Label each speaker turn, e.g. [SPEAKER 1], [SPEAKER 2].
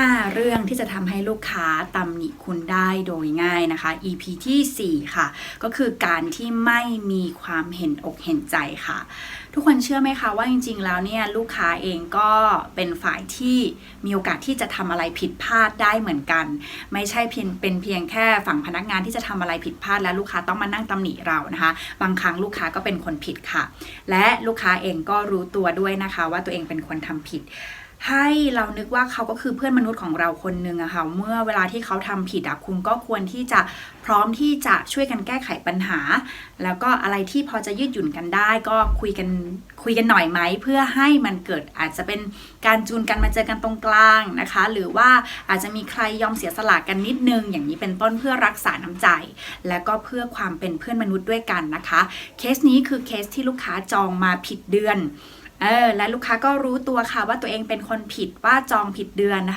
[SPEAKER 1] 5 เรื่องที่จะทำให้ลูกค้าตำหนิคุณได้โดยง่ายนะคะ EP ที่ 4 ค่ะ ก็คือการที่ไม่มีความเห็นอกเห็นใจค่ะ ทุกคนเชื่อไหมคะว่าจริง ๆ แล้วเนี่ยลูกค้าเองก็เป็นฝ่ายที่มีโอกาสที่จะทำอะไรผิดพลาดได้เหมือนกัน ไม่ใช่เพียงเป็นเพียงแค่ฝั่งพนักงานที่จะทำอะไรผิดพลาด แล้วลูกค้าต้องมานั่งตำหนิเรานะคะ บางครั้งลูกค้าก็เป็นคนผิดค่ะ และลูกค้าเองก็รู้ตัวด้วยนะคะ ว่าตัวเองเป็นคนทำผิด ให้เรานึกว่าเขาก็คือเพื่อนมนุษย์ของเราคนหนึ่งอะค่ะเมื่อเวลาที่เขาทำผิดอะคุณก็ควรที่จะพร้อมที่จะช่วยกันแก้ไขปัญหา แล้วก็อะไรที่พอจะยืดหยุ่นกันได้ ก็คุยกันคุยกันหน่อยไหมเพื่อให้มันเกิดอาจจะเป็นการจูนกันมาเจอกันตรงกลางนะคะ หรือว่าอาจจะมีใครยอมเสียสละกันนิดนึง อย่างนี้เป็นต้นเพื่อรักษาน้ำใจ และก็เพื่อความเป็นเพื่อนมนุษย์ด้วยกันนะคะ เคสนี้คือเคสที่ลูกค้าจองมาผิดเดือน เออและลูกค้าก็รู้ตัวค่ะว่าตัวเองเป็นคนผิดว่าจองผิดเดือนนะคะ